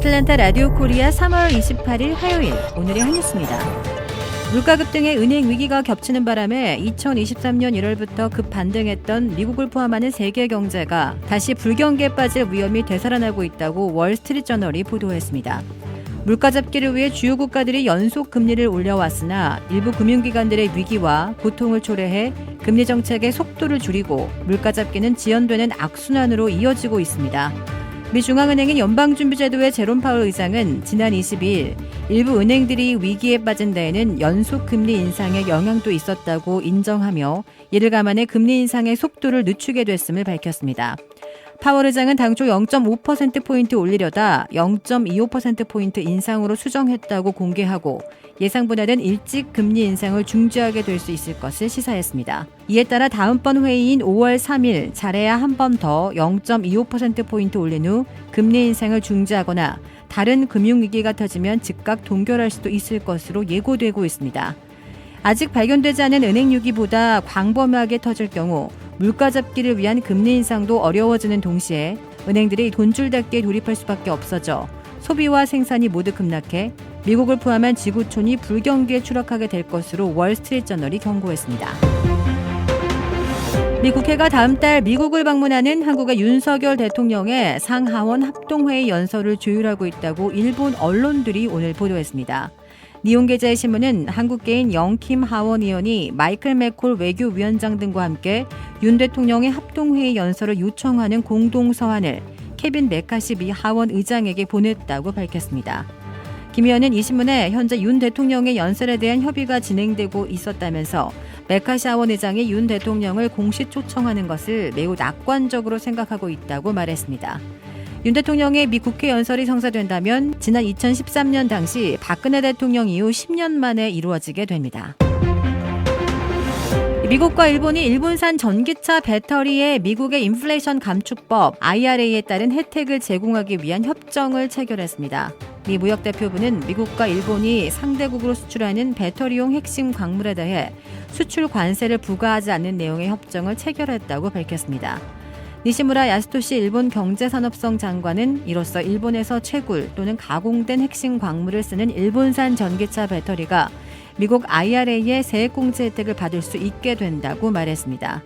아틀란타 라디오 코리아 3월 28일 화요일 오늘의 한 뉴스입니다. 물가 급등의 은행 위기가 겹치는 바람에 2023년 1월부터 급반등했던 미국을 포함하는 세계 경제가 다시 불경기에 빠질 위험이 되살아나고 있다고 월스트리트 저널이 보도했습니다. 물가 잡기를 위해 주요 국가들이 연속 금리를 올려왔으나 일부 금융기관들의 위기와 고통을 초래해 금리 정책의 속도를 줄이고 물가 잡기는 지연되는 악순환으로 이어지고 있습니다. 미 중앙은행인 연방준비제도의 제롬 파월 의장은 지난 22일 일부 은행들이 위기에 빠진 데에는 연속 금리 인상의 영향도 있었다고 인정하며 이를 감안해 금리 인상의 속도를 늦추게 됐음을 밝혔습니다. 파월 의장은 당초 0.5%포인트 올리려다 0.25%포인트 인상으로 수정했다고 공개하고 예상보다는 일찍 금리 인상을 중지하게 될 수 있을 것을 시사했습니다. 이에 따라 다음번 회의인 5월 3일 잘해야 한 번 더 0.25%포인트 올린 후 금리 인상을 중지하거나 다른 금융위기가 터지면 즉각 동결할 수도 있을 것으로 예고되고 있습니다. 아직 발견되지 않은 은행 위기보다 광범위하게 터질 경우 물가 잡기를 위한 금리 인상도 어려워지는 동시에 은행들이 돈줄닫기에 돌입할 수밖에 없어져 소비와 생산이 모두 급락해 미국을 포함한 지구촌이 불경기에 추락하게 될 것으로 월스트리트 저널이 경고했습니다. 미 국회가 다음 달 미국을 방문하는 한국의 윤석열 대통령의 상하원 합동회의 연설을 조율하고 있다고 일본 언론들이 오늘 보도했습니다. 니온계좌의 신문은 한국계인 영킴 하원 의원이 마이클 맥콜 외교위원장 등과 함께 윤 대통령의 합동회의 연설을 요청하는 공동 서한을 케빈 메카시 미 하원 의장에게 보냈다고 밝혔습니다. 김 의원은 이 신문에 현재 윤 대통령의 연설에 대한 협의가 진행되고 있었다면서 메카시 하원 의장이 윤 대통령을 공식 초청하는 것을 매우 낙관적으로 생각하고 있다고 말했습니다. 윤 대통령의 미 국회 연설이 성사된다면 지난 2013년 당시 박근혜 대통령 이후 10년 만에 이루어지게 됩니다. 미국과 일본이 일본산 전기차 배터리에 미국의 인플레이션 감축법 IRA에 따른 혜택을 제공하기 위한 협정을 체결했습니다. 미 무역 대표부는 미국과 일본이 상대국으로 수출하는 배터리용 핵심 광물에 대해 수출 관세를 부과하지 않는 내용의 협정을 체결했다고 밝혔습니다. 니시무라 야스토시 일본 경제산업성 장관은 이로써 일본에서 채굴 또는 가공된 핵심 광물을 쓰는 일본산 전기차 배터리가 미국 IRA의 세액공제 혜택을 받을 수 있게 된다고 말했습니다.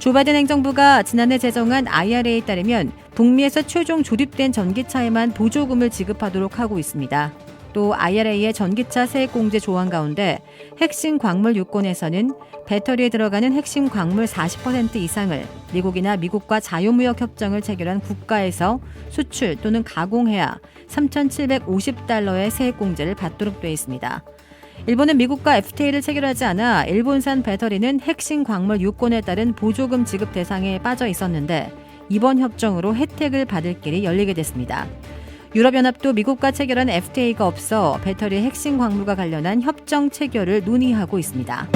조 바이든 행정부가 지난해 제정한 IRA에 따르면 북미에서 최종 조립된 전기차에만 보조금을 지급하도록 하고 있습니다. 또 IRA의 전기차 세액 공제 조항 가운데 핵심 광물 유권에서는 배터리에 들어가는 핵심 광물 40% 이상을 미국이나 미국과 자유무역 협정을 체결한 국가에서 수출 또는 가공해야 3,750달러의 세액 공제를 받도록 되어 있습니다. 일본은 미국과 FTA를 체결하지 않아 일본산 배터리는 핵심 광물 유권에 따른 보조금 지급 대상에 빠져 있었는데 이번 협정으로 혜택을 받을 길이 열리게 됐습니다. 유럽연합도 미국과 체결한 FTA가 없어 배터리 핵심 광물과 관련한 협정 체결을 논의하고 있습니다.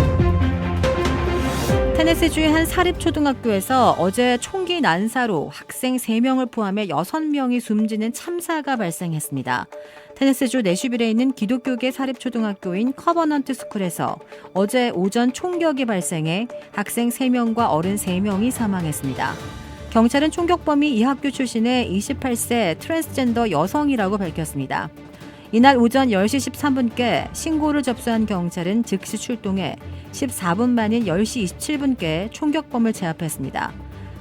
테네시주의 한 사립초등학교에서 어제 총기 난사로 학생 3명을 포함해 6명이 숨지는 참사가 발생했습니다. 테네시주 내슈빌에 있는 기독교계 사립초등학교인 커버넌트 스쿨에서 어제 오전 총격이 발생해 학생 3명과 어른 3명이 사망했습니다. 경찰은 총격범이 이 학교 출신의 28세 트랜스젠더 여성이라고 밝혔습니다. 이날 오전 10시 13분께 신고를 접수한 경찰은 즉시 출동해 14분 만인 10시 27분께 총격범을 제압했습니다.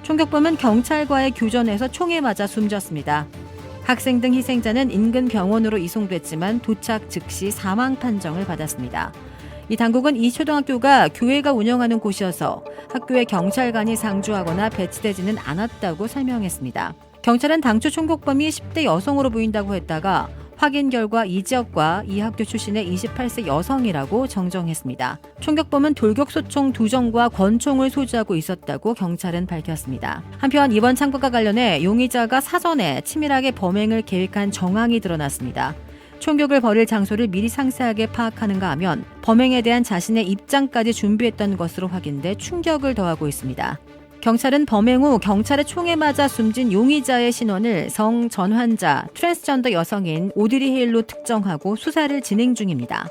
총격범은 경찰과의 교전에서 총에 맞아 숨졌습니다. 학생 등 희생자는 인근 병원으로 이송됐지만 도착 즉시 사망 판정을 받았습니다. 이 당국은 이 초등학교가 교회가 운영하는 곳이어서 학교에 경찰관이 상주하거나 배치되지는 않았다고 설명했습니다. 경찰은 당초 총격범이 10대 여성으로 보인다고 했다가 확인 결과 이 지역과 이 학교 출신의 28세 여성이라고 정정했습니다. 총격범은 돌격소총 두 정과 권총을 소지하고 있었다고 경찰은 밝혔습니다. 한편 이번 창법과 관련해 용의자가 사전에 치밀하게 범행을 계획한 정황이 드러났습니다. 총격을 벌일 장소를 미리 상세하게 파악하는가 하면 범행에 대한 자신의 입장까지 준비했던 것으로 확인돼 충격을 더하고 있습니다. 경찰은 범행 후 경찰의 총에 맞아 숨진 용의자의 신원을 성 전환자 트랜스전더 여성인 오드리 헤일로 특정하고 수사를 진행 중입니다.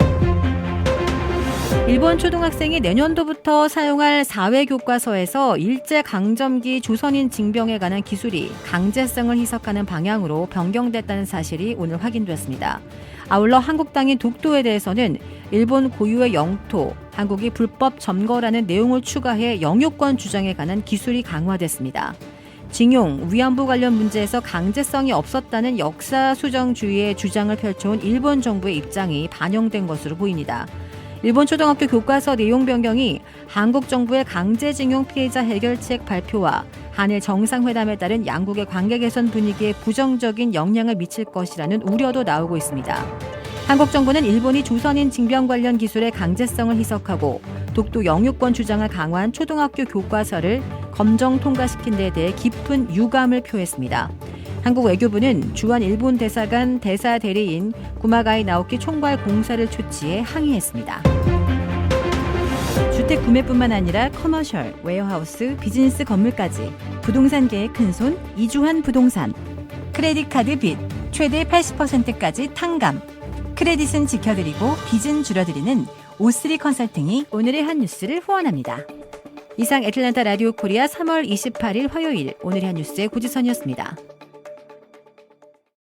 일본 초등학생이 내년도부터 사용할 사회 교과서에서 일제 강점기 조선인 징병에 관한 기술이 강제성을 희석하는 방향으로 변경됐다는 사실이 오늘 확인됐습니다. 아울러 한국당인 독도에 대해서는 일본 고유의 영토, 한국이 불법 점거라는 내용을 추가해 영유권 주장에 관한 기술이 강화됐습니다. 징용, 위안부 관련 문제에서 강제성이 없었다는 역사 수정주의의 주장을 펼쳐온 일본 정부의 입장이 반영된 것으로 보입니다. 일본 초등학교 교과서 내용 변경이 한국 정부의 강제징용 피해자 해결책 발표와 한일 정상회담에 따른 양국의 관계 개선 분위기에 부정적인 영향을 미칠 것이라는 우려도 나오고 있습니다. 한국 정부는 일본이 조선인 징병 관련 기술의 강제성을 희석하고 독도 영유권 주장을 강화한 초등학교 교과서를 검정 통과시킨 데 대해 깊은 유감을 표했습니다. 한국 외교부는 주한 일본 대사관 대사 대리인 구마가이 나오키 총괄 공사를 초치해 항의했습니다. 주택 구매뿐만 아니라 커머셜, 웨어하우스, 비즈니스 건물까지 부동산계의 큰손 이주한 부동산 크레딧 카드 빚 최대 80%까지 탕감 크레딧은 지켜드리고 빚은 줄여드리는 오스리 컨설팅이 오늘의 한 뉴스를 후원합니다. 이상 애틀란타 라디오 코리아 3월 28일 화요일 오늘의 한 뉴스의 고지선이었습니다.